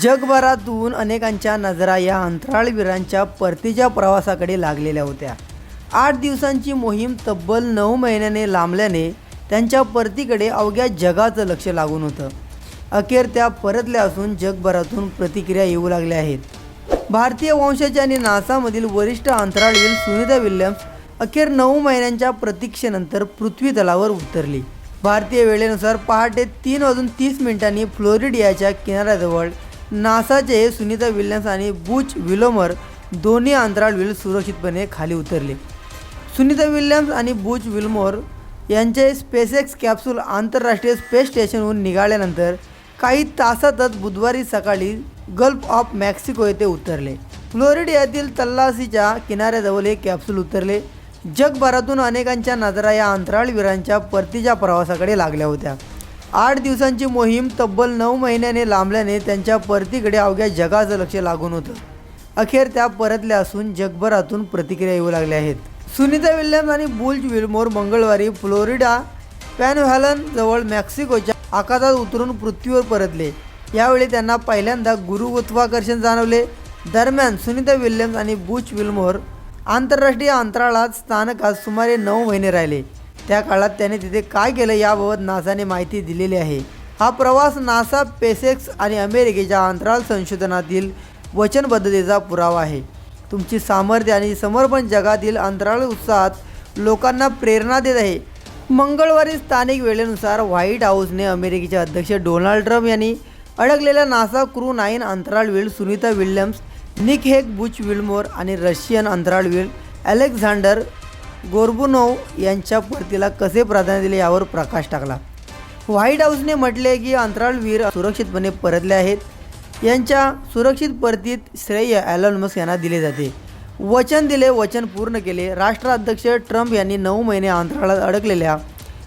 जगभरातून अनेकांच्या नजरा या अंतराळवीरांच्या परतीच्या प्रवासाकडे लागलेल्या होत्या. आठ दिवसांची मोहीम तब्बल नऊ महिन्याने लांबल्याने त्यांच्या परतीकडे अवघ्या जगाचं लक्ष लागून होतं. अखेर त्या परतल्या असून जगभरातून प्रतिक्रिया येऊ लागल्या आहेत. भारतीय वंशाचे आणि नासामधील वरिष्ठ अंतराळवीर सुनीता विल्यम्स अखेर नऊ महिन्यांच्या प्रतीक्षेनंतर पृथ्वी तलावर उतरली. भारतीय वेळेनुसार पहाटे तीन वाजून तीस मिनिटांनी फ्लोरिडियाच्या किनाऱ्याजवळ नासाचे सुनीता विल्यम्स आणि बुच विलोमर दोन्ही अंतराळवीर सुरक्षितपणे खाली उतरले. सुनीता विल्यम्स आणि बुच विल्मोर यांचे स्पेसएक्स कॅप्सूल आंतरराष्ट्रीय स्पेस स्टेशनहून निघाल्यानंतर काही तासातच बुधवारी सकाळी गल्फ ऑफ मॅक्सिको येथे उतरले. फ्लोरिडियातील तल्लासीच्या किनाऱ्याजवळ हे कॅप्सूल उतरले. जगभरातून अनेकांच्या नजरा या अंतराळवीरांच्या परतीच्या प्रवासाकडे लागल्या होत्या. आठ दिवसांची मोहीम तब्बल नऊ महिन्याने लांबल्याने त्यांच्या परतीकडे अवघ्या जगाचं लक्ष लागून होतं. अखेर त्या परतल्या असून जगभरातून प्रतिक्रिया येऊ लागल्या आहेत. सुनीता विल्यम्स आणि बुल्ज विल्मोर मंगळवारी फ्लोरिडा पॅनव्हॅलन जवळ मॅक्सिकोच्या आकाशात उतरून पृथ्वीवर परतले. यावेळी त्यांना पहिल्यांदा गुरुगुत्वाकर्षण जाणवले. दरम्यान सुनीता विल्यम्स आणि बुच विल्मोर आंतरराष्ट्रीय अंतराळात स्थानकात सुमारे नऊ महिने राहिले. त्या काळात त्याने तिथे काय केलं याबाबत नासाने माहिती दिलेली आहे. हा प्रवास नासा पेसेक्स आणि अमेरिकेच्या अंतराळ संशोधनातील वचनबद्धतेचा पुरावा आहे. तुमची सामर्थ्य आणि समर्पण जगातील अंतराळ उत्साहात लोकांना प्रेरणा देत आहे. मंगळवारी स्थानिक वेळेनुसार व्हाईट हाऊसने अमेरिकेचे अध्यक्ष डोनाल्ड ट्रम्प यांनी अडकलेल्या NASA crew nine अंतराळवीर Sunita Williams Nick Hague Butch Wilmore आणि रशियन अंतराळवीर अलेक्झांडर गोर्बुनोव यांच्या परतीला कसे प्राधान्य दिले यावर प्रकाश टाकला. व्हाईट हाऊसने म्हटले की अंतराळवीर सुरक्षितपणे परतले आहेत. यांच्या सुरक्षित परतीत श्रेय ॲलन मस्क यांना दिले जाते. वचन दिले वचन पूर्ण केले. राष्ट्राध्यक्ष ट्रम्प यांनी नऊ महिने अंतराळात अडकलेल्या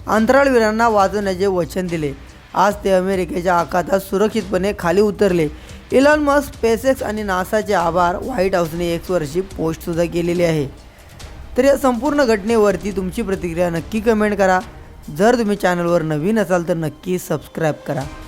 अंतराळवीरांना वाचवण्याचे वचन दिले. आज ते अमेरिकेच्या आखातात सुरक्षितपणे खाली उतरले. इलॉन मस्क स्पेसएक्स आणि नासाचे आभार व्हाईट हाऊसने एक वर्षी पोस्टसुद्धा केलेली आहे. तर या संपूर्ण घटनेवरती तुमची प्रतिक्रिया नक्की कमेंट करा. जर तुम्ही चॅनलवर नवीन असाल तर नक्की सबस्क्राईब करा.